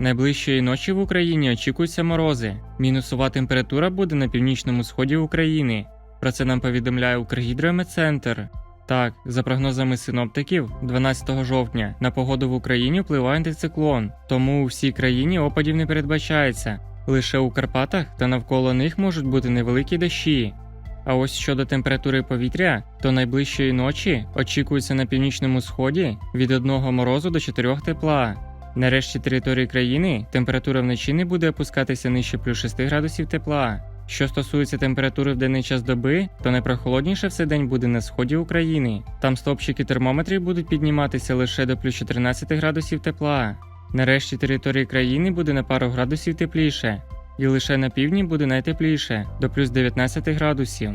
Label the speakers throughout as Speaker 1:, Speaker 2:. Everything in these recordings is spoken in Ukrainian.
Speaker 1: Найближчої ночі в Україні очікуються морози. Мінусова температура буде на північному сході України. Про це нам повідомляє Укргідрометцентр. Так, за прогнозами синоптиків, 12 жовтня на погоду в Україні впливає антициклон, тому у всій країні опадів не передбачається. Лише у Карпатах та навколо них можуть бути невеликі дощі. А ось щодо температури повітря, то найближчої ночі очікується на північному сході від 1 морозу до 4 тепла. На решті території країни температура вночі не буде опускатися нижче плюс 6 градусів тепла. Що стосується температури в денний час доби, то найпрохолодніше все день буде на сході України. Там стопчики термометрів будуть підніматися лише до плюс 14 градусів тепла. На решті території країни буде на пару градусів тепліше, і лише на півдні буде найтепліше до плюс 19 градусів.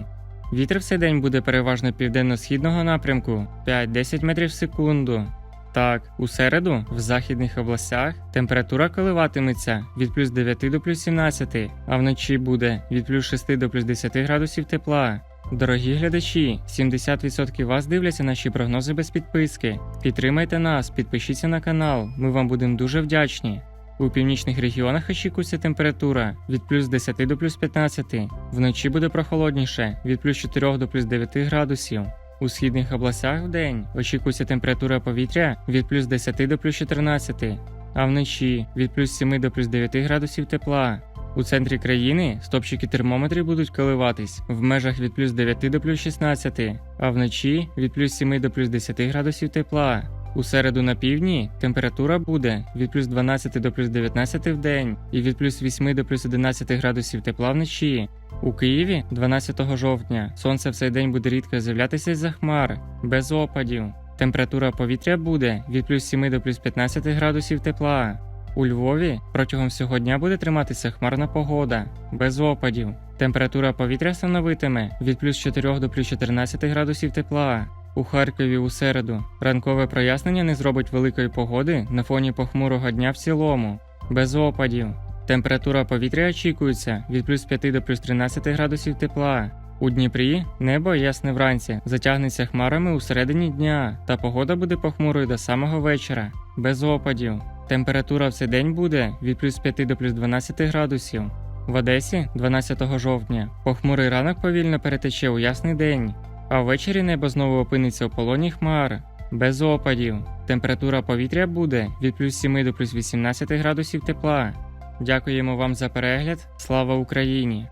Speaker 1: Вітер все день буде переважно південно-східного напрямку 5-10 метрів в секунду. Так, у середу в західних областях температура коливатиметься від плюс 9 до плюс 17, а вночі буде від плюс 6 до плюс 10 градусів тепла. Дорогі глядачі, 70% вас дивляться наші прогнози без підписки. Підтримайте нас, підпишіться на канал, ми вам будемо дуже вдячні. У північних регіонах очікується температура від плюс 10 до плюс 15, вночі буде прохолодніше від плюс 4 до плюс 9 градусів. У східних областях в день очікується температура повітря від плюс 10 до плюс 14, а вночі від плюс 7 до плюс 9 градусів тепла. У центрі країни стопчики термометрів будуть коливатись в межах від плюс 9 до плюс 16, а вночі від плюс 7 до плюс 10 градусів тепла. У середу на півдні температура буде від плюс 12 до плюс 19 в день і від плюс 8 до плюс 11 градусів тепла вночі. У Києві 12 жовтня сонце в цей день буде рідко з'являтися з-за хмар, без опадів. Температура повітря буде від плюс 7 до плюс 15 градусів тепла. У Львові протягом всього дня буде триматися хмарна погода, без опадів. Температура повітря становитиме від плюс 4 до плюс 14 градусів тепла. У Харкові у середу ранкове прояснення не зробить великої погоди на фоні похмурого дня в цілому, без опадів. Температура повітря очікується від плюс 5 до плюс 13 градусів тепла. У Дніпрі небо ясне вранці, затягнеться хмарами у середині дня, та погода буде похмурою до самого вечора, без опадів. Температура в цей день буде від плюс 5 до плюс 12 градусів. В Одесі 12 жовтня похмурий ранок повільно перетече у ясний день, а ввечері небо знову опиниться у полоні хмар, без опадів. Температура повітря буде від плюс 7 до плюс 18 градусів тепла. Дякуємо вам за перегляд. Слава Україні!